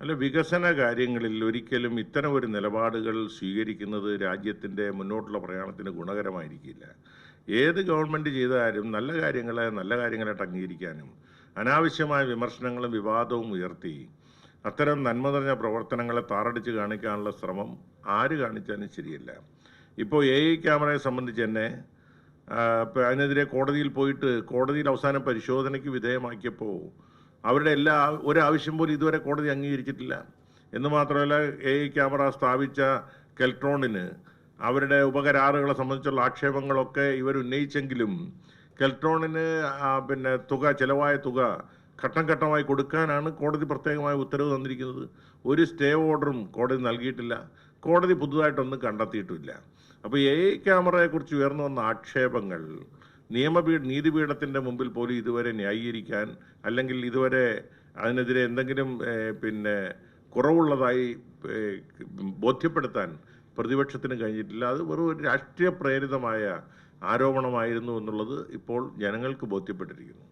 അല്ല വികസന കാര്യങ്ങളിൽ ഒരിക്കലും ഇത്തരം ഒരു നിലപാടുകൾ സ്വീകരിക്കുന്നത് രാജ്യത്തിന്റെ മുന്നോട്ടുള്ള പ്രയാണത്തിന് ഗുണകരമായിരിക്കില്ല. ഏത് ഗവൺമെന്റ് ചെയ്താലും നല്ല കാര്യങ്ങളെ നല്ല കാര്യങ്ങളായിട്ട് അംഗീകരിക്കാനും അനാവശ്യമായ വിമർശനങ്ങളും വിവാദവും ഉയർത്തി അത്തരം നന്മ നിറഞ്ഞ പ്രവർത്തനങ്ങളെ താറടിച്ച് കാണിക്കാനുള്ള ശ്രമം ആര് കാണിച്ചാലും ശരിയല്ല. ഇപ്പോൾ എ ഐ ക്യാമറയെ സംബന്ധിച്ച് തന്നെ അതിനെതിരെ കോടതിയിൽ പോയിട്ട് കോടതിയിൽ അവസാനം പരിശോധനയ്ക്ക് വിധേയമാക്കിയപ്പോൾ അവരുടെ എല്ലാ ഒരാവശ്യം പോലും ഇതുവരെ കോടതി അംഗീകരിച്ചിട്ടില്ല. എന്ന് മാത്രമല്ല എ ഐ ക്യാമറ സ്ഥാപിച്ച കെൽട്രോണിന് അവരുടെ ഉപകരാറുകളെ സംബന്ധിച്ചുള്ള ആക്ഷേപങ്ങളൊക്കെ ഇവർ ഉന്നയിച്ചെങ്കിലും കെൽട്രോണിന് പിന്നെ തുക ചിലവായ തുക ഘട്ടം ഘട്ടമായി കൊടുക്കാനാണ് കോടതി പ്രത്യേകമായ ഉത്തരവ് തന്നിരിക്കുന്നത്. ഒരു സ്റ്റേ ഓർഡറും കോടതി നൽകിയിട്ടില്ല. കോടതി പുതുതായിട്ടൊന്നും കണ്ടെത്തിയിട്ടുമില്ല അപ്പോൾ എ ഐ ക്യാമറയെക്കുറിച്ച് ഉയർന്നു വന്ന ആക്ഷേപങ്ങൾ നിയമപീഠ നീതിപീഠത്തിന്റെ മുമ്പിൽ പോലും ഇതുവരെ ന്യായീകരിക്കാൻ അല്ലെങ്കിൽ ഇതുവരെ അതിനെതിരെ എന്തെങ്കിലും പിന്നെ കുറവുള്ളതായി ബോധ്യപ്പെടുത്താൻ പ്രതിപക്ഷത്തിന് കഴിഞ്ഞിട്ടില്ല. അത് വെറും ഒരു രാഷ്ട്രീയ പ്രേരിതമായ ആരോപണമായിരുന്നു എന്നുള്ളത് ഇപ്പോൾ ജനങ്ങൾക്ക് ബോധ്യപ്പെട്ടിരിക്കുന്നു.